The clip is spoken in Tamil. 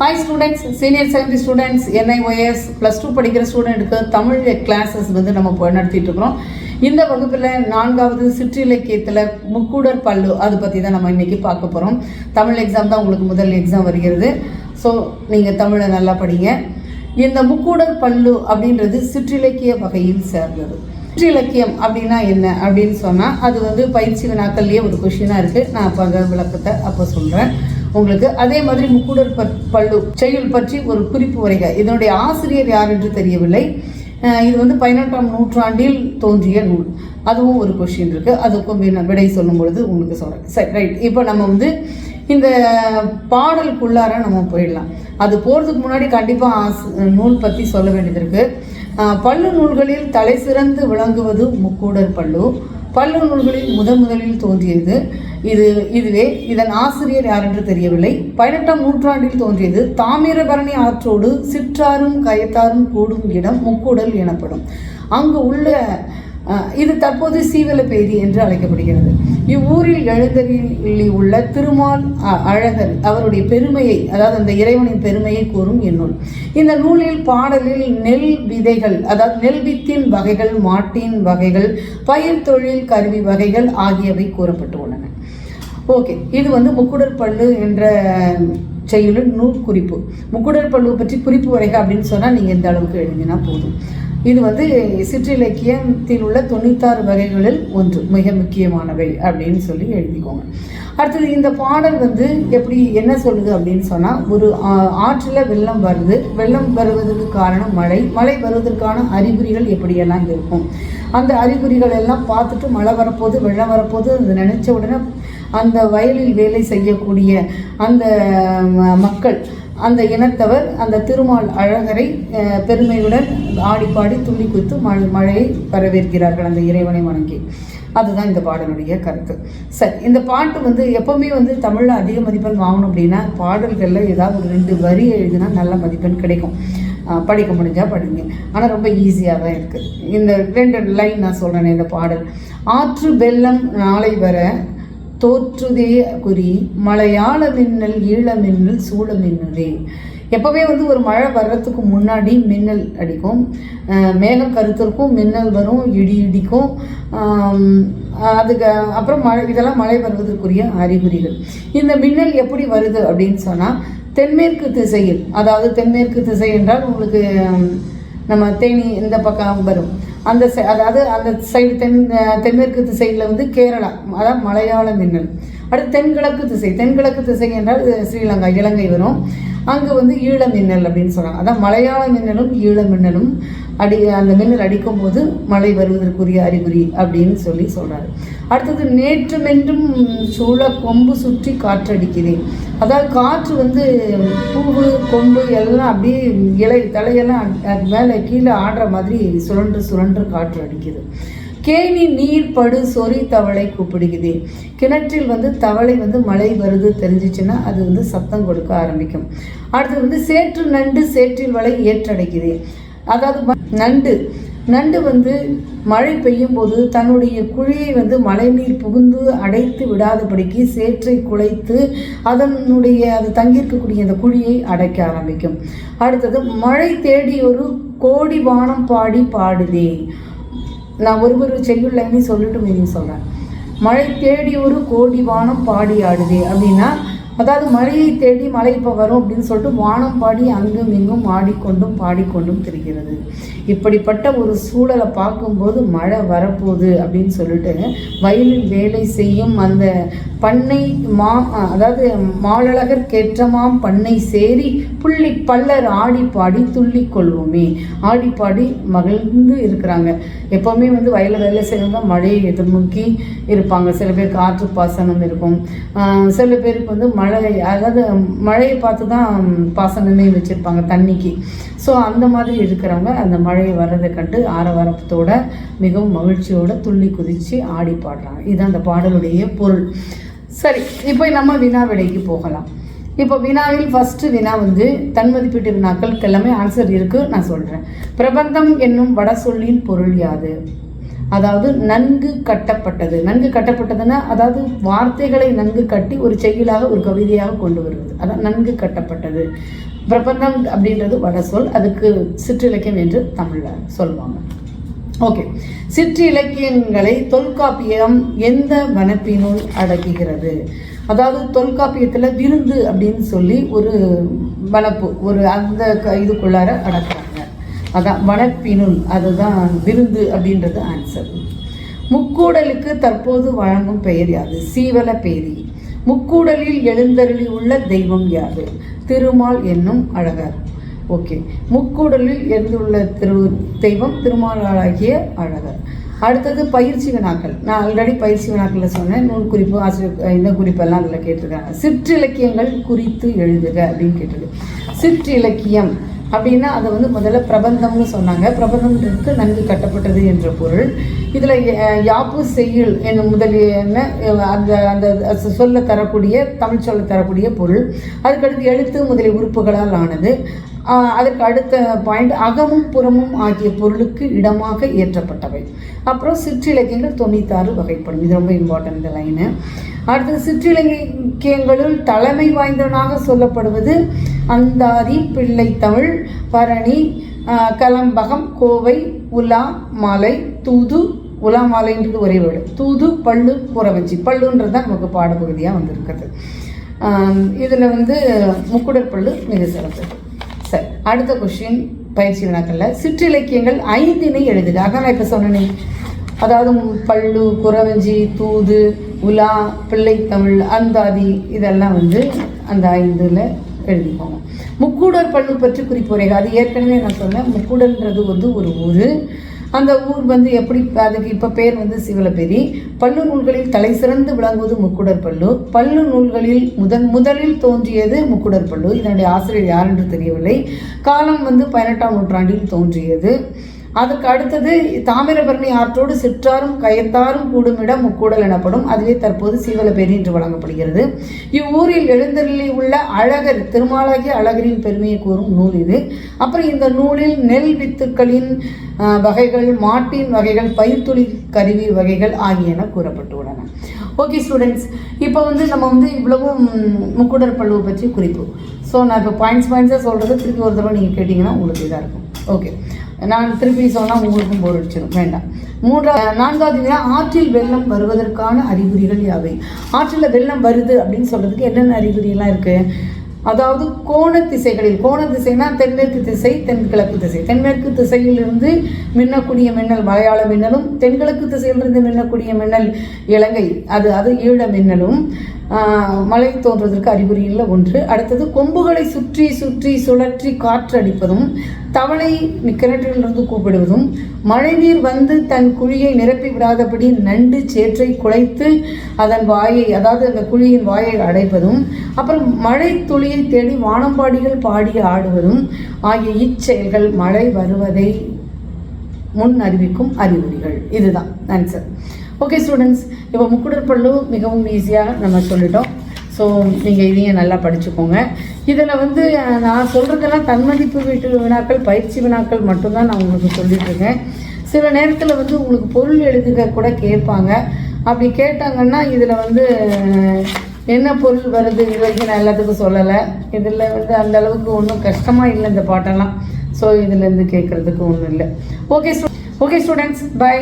Hi students senior secondary students NIOS plus two படிக்கிற ஸ்டூடெண்ட்டுக்கு தமிழ் கிளாஸஸ் வந்து நம்ம நடத்திட்டு இருக்கிறோம் இந்த வகுப்பில் நான்காவது சிற்றிலக்கியத்தில் முக்கூடர் பல்லு அது பற்றி தான் நம்ம இன்றைக்கி பார்க்க போகிறோம் தமிழ் எக்ஸாம் தான் உங்களுக்கு முதல் எக்ஸாம் வருகிறது. ஸோ நீங்கள் தமிழை நல்லா படிங்க. இந்த முக்கூடர் பல்லு அப்படின்றது சிற்றிலக்கிய வகையில் சேர்ந்தது. சிற்றிலக்கியம் அப்படின்னா என்ன அப்படின்னு சொன்னால் அது வந்து பயிற்சி வினாக்கள்லேயே ஒரு கொஷினாக இருக்குது நான் அப்போ அந்த விளக்கத்தை அப்போ சொல்கிறேன் உங்களுக்கு. அதே மாதிரி முக்குடர் பற் பல்லு செயல் பற்றி ஒரு குறிப்பு வரைக. இதனுடைய ஆசிரியர் யார் என்று தெரியவில்லை. இது வந்து பதினெட்டாம் நூற்றாண்டில் தோன்றிய நூல். அதுவும் ஒரு கொஷின் இருக்குது அதுக்கும் விடை சொல்லும் பொழுது உங்களுக்கு சொல்கிறேன் சரி ரைட் இப்போ நம்ம வந்து இந்த பாடலுக்குள்ளார நம்ம போயிடலாம். அது போகிறதுக்கு முன்னாடி கண்டிப்பாக ஆஸ் நூல் பற்றி சொல்ல வேண்டியது இருக்குது பல்லு நூல்களில் தலை சிறந்து விளங்குவது முக்கூடர் பல்லு பல்லு நூல்களில் முதன் முதலில் தோன்றியது. இது இதுவே இதன் ஆசிரியர் யார் என்று தெரியவில்லை. பதினெட்டாம் நூற்றாண்டில் தோன்றியது. தாமிரபரணி ஆற்றோடு சிற்றாரும் கயத்தாரும் கூடும் இடம் முக்கூடல் எனப்படும். அங்கு உள்ள இது தற்போது சீவலப்பேரி என்று அழைக்கப்படுகிறது. இவ்வூரில் எழுந்தரில் உள்ள திருமால் அ- அழகர் அவருடைய பெருமையை அதாவது அந்த இறைவனின் பெருமையை கூறும் இந்நூல் இந்த நூலில் பாடலில் நெல் விதைகள் அதாவது நெல் வித்தின் வகைகள் மாட்டின் வகைகள் பயிர் தொழில் கருவி வகைகள் ஆகியவை கூறப்பட்டு உள்ளன ஓகே இது வந்து முக்குடர் என்ற செய்யுளின் நூல் குறிப்பு முக்குடர் பற்றி குறிப்பு வரைக அப்படின்னு சொன்னால் நீங்கள் இந்த அளவுக்கு எழுதினா போதும். இது வந்து சிற்றிலக்கியத்தில் உள்ள தொண்ணூத்தாறு வகைகளில் ஒன்று மிக முக்கியமானவை அப்படின்னு சொல்லி எழுதிக்கோங்க. அடுத்தது இந்த பாடல் வந்து எப்படி என்ன சொல்லுது அப்படின்னு சொன்னால் ஒரு ஆற்றில் வெள்ளம் வருது வெள்ளம் வருவதற்கு காரணம் மழை மழை வருவதற்கான அறிகுறிகள் எப்படியெல்லாம் இருக்கும்? அந்த அறிகுறிகள் எல்லாம் பார்த்துட்டு மழை வரப்போது வெள்ளம் வரப்போது அது நினச்ச உடனே அந்த வயலில் வேலை செய்யக்கூடிய அந்த ம- மக்கள் அந்த இனத்தவர் அந்த திருமால் அழகரை பெருமையுடன் ஆடி பாடி துள்ளி குத்து மழை மழையை வரவேற்கிறார்கள் அந்த இறைவனை வணங்கி. அதுதான் இந்த பாடலுடைய கருத்து. சரி இந்த பாட்டு வந்து எப்போவுமே வந்து தமிழில் அதிக மதிப்பெண் வாங்கணும் அப்படின்னா பாடல்களில் ஏதாவது ஒரு ரெண்டு வரி எழுதினா நல்ல மதிப்பெண் கிடைக்கும். படிக்க முடிஞ்சால் படிங்க. ஆனால் ரொம்ப ஈஸியாக தான் இருக்குது இந்த ரெண்டு லைன் நான் சொல்கிறேன் இந்த பாடல். ஆற்று வெள்ளம் நாளை வர தோற்றுதே குறி மலையாள மின்னல் ஈழ மின்னல் சூழ மின்னலே. எப்போவே வந்து ஒரு மழை வர்றதுக்கு முன்னாடி மின்னல் அடிக்கும். மேகம் கருத்திருக்கும் மின்னல் வரும் இடி இடிக்கும். அதுக்கு அப்புறம் மழை இதெல்லாம் மழை வருவதற்குரிய அறிகுறிகள். இந்த மின்னல் எப்படி வருது அப்படின்னு சொன்னால் தென்மேற்கு திசையில் அதாவது தென்மேற்கு திசை என்றால் உங்களுக்கு நம்ம தேனி இந்த பக்கம் வரும். அந்த சை- அதாவது அந்த சைடு தென் தென்மேற்கு திசையில் வந்து கேரளா அதாவது மலையாள மின்னல். அடுத்து தென்கிழக்கு திசை தென்கிழக்கு திசை என்றால் ஸ்ரீலங்கா இலங்கை வரும். அங்கே வந்து ஈழ மின்னல் அப்படின்னு சொல்கிறாங்க அதான் மலையாள மின்னலும் ஈழ மின்னலும் அடி அந்த மின்னல் அடிக்கும் போது மழை வருவதற்குரிய அறிகுறி அப்படின்னு சொல்லி சொல்கிறாரு அடுத்தது நேற்று மென்றும் சூழ கொம்பு சுற்றி காற்றடிக்கிறேன். அதாவது காற்று வந்து பூவு கொம்பு எல்லாம் அப்படியே இலை தலையெல்லாம் அது மேலே கீழே ஆடுற மாதிரி சுழன்று சுழன்று காற்று அடிக்குது. கேணி நீர் படு சொறி தவளை கூப்பிடுகிறது கிணற்றில் வந்து தவளை வந்து மழை வருது தெரிஞ்சிச்சுன்னா அது வந்து சத்தம் கொடுக்க ஆரம்பிக்கும். அடுத்தது வந்து சேற்று நண்டு சேற்றில் வலை ஏற்றடைக்குது அதாவது நண்டு. நண்டு வந்து மழை பெய்யும் போது தன்னுடைய குழியை வந்து மழைநீர் புகுந்து அடைத்து விடாதபடிக்கு சேற்றை குலைத்து அதனுடைய அது தங்கியிருக்கக்கூடிய அந்த குழியை அடைக்க ஆரம்பிக்கும். அடுத்தது மழை தேடி ஒரு கோடி வானம் பாடி பாடுதே நான் ஒரு ஒரு செய்யுள் லைனையும் சொல்லிட்டு மீனிங் சொல்கிறேன் மழை தேடி ஒரு கோடி வானம் பாடி ஆடுது அப்படின்னா அதாவது மழையை தேடி மழை இப்போ வரும் அப்படின்னு சொல்லிட்டு வானம் பாடி அங்கும் இங்கும் ஆடிக்கொண்டும் பாடிக்கொண்டும் திரிகிறது. இப்படிப்பட்ட ஒரு சூழலை பார்க்கும்போது மழை வரப்போகுது அப்படின்னு சொல்லிட்டு வயலில் வேலை செய்யும் அந்த பண்ணை மா அதாவது மாலழகர் கேற்றமாம் பண்ணை சேரி புள்ளி பல்லர் ஆடி பாடி துள்ளி கொள்வோமே. ஆடி பாடி மகிழ்ந்து இருக்கிறாங்க. எப்போவுமே வந்து வயலில் வேலை செய்யறவங்க மழையை எதிர்நோக்கி இருப்பாங்க. சில பேருக்கு ஆற்று பாசனம் இருக்கும். சில பேருக்கு வந்து மழை அதாவது மழையை பார்த்து தான் பாசனமே வச்சுருப்பாங்க தண்ணிக்கு. ஸோ அந்த மாதிரி இருக்கிறவங்க அந்த மழையை வர்றதை கண்டு ஆரவாரத்தோட மிகவும் மகிழ்ச்சியோட துள்ளி குதித்து ஆடி பாடுறாங்க. இதுதான் அந்த பாடலுடைய பொருள். சரி இப்போ நம்ம வினா விடைக்கு போகலாம். இப்போ வினாவில் ஃபஸ்ட்டு வினா வந்து தன்மதிப்பீட்டு வினாக்களுக்கு எல்லாமே ஆன்சர் இருக்குது நான் சொல்கிறேன் பிரபந்தம் என்னும் வட சொல்லின் பொருள் யாது? அதாவது நன்கு கட்டப்பட்டது. நன்கு கட்டப்பட்டதுன்னா அதாவது வார்த்தைகளை நன்கு கட்டி ஒரு செயலாக ஒரு கவிதையாக கொண்டு வருவது. அதான் நன்கு கட்டப்பட்டது. பிரபந்தம் அப்படின்றது வட சொல். அதுக்கு சிற்றிலக்கியம் என்று தமிழில் சொல்லுவாங்க. ஓகே. சிற்றிலக்கியங்களை தொல்காப்பியம் எந்த வனப்பினுள் அடக்குகிறது? அதாவது தொல்காப்பியத்தில் விருந்து அப்படின்னு சொல்லி ஒரு வனப்பு ஒரு அந்த க- இதுக்குள்ளார அடக்கிறாங்க. அதான் வளர்ப்பினுள் அதுதான் விருந்து அப்படின்றது ஆன்சர் முக்கூடலுக்கு தற்போது வழங்கும் பெயர் யாது? சீவல பேரி. முக்கூடலில் எழுந்தருளி உள்ள தெய்வம் யாது? திருமால் என்னும் அழகர். ஓகே முக்கூடலில் எழுந்துள்ள திரு தெய்வம் திருமாலாகிய அழகர். அடுத்தது பயிற்சி வினாக்கள். நான் ஆல்ரெடி பயிற்சி வினாக்களில் சொன்னேன். நூல் குறிப்பு ஆசிரியர் இந்த குறிப்பெல்லாம் அதில் கேட்டிருக்காங்க. சிற்றிலக்கியங்கள் குறித்து எழுதுக அப்படின்னு கேட்டிருக்கு. சிற்றிலக்கியம். அப்படின்னா அதை வந்து முதல்ல பிரபந்தம்னு சொன்னாங்க. பிரபந்தம்ன்றது நன்கு கட்டப்பட்டது என்ற பொருள். இதில் யாப்பு செய்யுள் என்னும் முதலிய என்ன அந்த அந்த சொல்ல தரக்கூடிய தமிழ் சொல்ல தரக்கூடிய பொருள். அதுக்கடுத்து எழுத்து முதலிய உறுப்புகளால் ஆனது. அதற்கு அடுத்த பாயிண்ட் அகமும் புறமும் ஆகிய பொருளுக்கு இடமாக ஏற்றப்பட்டவை அப்புறம் சிற்றிலக்கியங்கள் தொண்ணூத்தாறு வகைப்படும். இது ரொம்ப இம்பார்ட்டன்ட் இந்த லைனு அடுத்தது சிற்றிலக்கியங்களுள் தலைமை வாய்ந்தவனாக சொல்லப்படுவது அந்தாதி பிள்ளைத்தமிழ் பரணி கலம்பகம் கோவை உலா மாலை தூது உலா மாலைன்றது ஒரே வேர்டு. தூது பள்ளு புறவஞ்சி. பள்ளுன்றது தான் நமக்கு பாடப்பகுதியாக வந்திருக்குது. இதில் வந்து முக்குடர் பள்ளு மிக சிறந்தது சரி அடுத்த கொஷின் பயிற்சி வினாக்களில். சிற்றிலக்கியங்கள் ஐந்தினை எழுதுக. அதான் நான் இப்போ சொன்னேன். அதாவது பள்ளு குறவஞ்சி தூது உலா பிள்ளைத்தமிழ் அந்தாதி இதெல்லாம் வந்து அந்த ஐந்தில் எழுதிக்கோங்க. முக்கூடர் பல்லு பற்றி குறிப்புரைகள் அது ஏற்கனவே நான் சொன்னேன். முக்கூடர்ன்றது வந்து ஒரு ஊர். அந்த ஊர் வந்து எப்படி அதுக்கு இப்போ பேர் வந்து சிவலப்பேரி பல்லு நூல்களில் தலை சிறந்து விளங்குவது முக்குடர் பல்லு பல்லு நூல்களில் முதன் முதலில் தோன்றியது முக்குடர் பல்லு இதனுடைய ஆசிரியர் யார் என்று தெரியவில்லை. காலம் வந்து பதினெட்டாம் நூற்றாண்டில் தோன்றியது. அதற்கு அடுத்தது தாமிரபரணி ஆற்றோடு சிற்றாரும் கயத்தாரும் கூடுமிடம் முக்கூடல் எனப்படும். அதுவே தற்போது சீவலப்பேரி என்று வழங்கப்படுகிறது. இவ்வூரில் எழுந்தருளி உள்ள அழகர் திருமாலாகிய அழகரின் பெருமையை கூறும் நூல் இது. அப்புறம் இந்த நூலில் நெல் வித்துக்களின் வகைகள் மாட்டின் வகைகள் பயிர்த்துளி கருவி வகைகள் ஆகியன கூறப்பட்டுள்ளன. ஓகே ஸ்டூடெண்ட்ஸ் இப்போ வந்து நம்ம வந்து இவ்வளவும் முக்குடர் பழுவை பற்றி குறிப்பு. ஸோ நான் இப்போ பாயிண்ட்ஸ் பாயிண்ட்ஸாக சொல்கிறது திருப்பி ஒரு தடவை நீங்கள் கேட்டிங்கன்னா உங்களுக்கு இதாக இருக்கும். ஓகே. நான் திருப்பி சொன்னால் உங்களுக்கும் போர் அடிச்சிடும் வேண்டாம். மூன்றாவது நான்காவது ஆற்றில் வெள்ளம் வருவதற்கான அறிகுறிகள் யாவை? ஆற்றில் வெள்ளம் வருது அப்படின்னு சொல்கிறதுக்கு என்னென்ன அறிகுறியெல்லாம் இருக்குது அதாவது கோண திசைகளில் கோண திசைனா தென்மேற்கு திசை தென்கிழக்கு திசை. தென்மேற்கு திசையிலிருந்து மின்னக்கூடிய மின்னல் மலையாள மின்னலும் தென்கிழக்கு திசையிலிருந்து மின்னக்கூடிய மின்னல் இலங்கை. அது அது ஈழ மின்னலும். மழை தோன்றுவதற்கு அறிகுறிகளில் ஒன்று. அடுத்தது கொம்புகளை சுற்றி சுற்றி சுழற்றி காற்றடிப்பதும் தவளை கிணற்றிலிருந்து கூப்பிடுவதும் மழைநீர் வந்து தன் குழியை நிரப்பி விடாதபடி நண்டு சேற்றை குலைத்து அதன் வாயை அதாவது அந்த குழியின் வாயை அடைப்பதும் அப்புறம் மழை துளியை தேடி வானம்பாடிகள் பாடி ஆடுவதும் ஆகிய இச்செயல்கள் மழை வருவதை முன் அறிவிக்கும் அறிகுறிகள். இதுதான் ஆன்சர் ஓகே ஸ்டூடெண்ட்ஸ் இப்போ முக்குடர் பள்ளு மிகவும் ஈஸியாக நம்ம சொல்லிட்டோம். ஸோ நீங்கள் இதையும் நல்லா படிச்சுக்கோங்க. இதில் வந்து நான் சொல்கிறதெல்லாம் தன்மதிப்பு வீட்டு வினாக்கள் பயிற்சி வினாக்கள் மட்டும்தான் நான் உங்களுக்கு சொல்லிட்டுருக்கேன். சில நேரத்தில் வந்து உங்களுக்கு பொருள் எழுதுக கூட கேட்பாங்க. அப்படி கேட்டாங்கன்னா இதில் வந்து என்ன பொருள் வருது இது நான் எல்லாத்துக்கும் சொல்லலை. இதில் வந்து அந்த அளவுக்கு ஒன்றும் கஷ்டமாக இல்லை இந்த பாட்டெல்லாம். ஸோ இதுலேருந்து கேட்குறதுக்கு ஒன்றும் இல்லை. Okay okay students by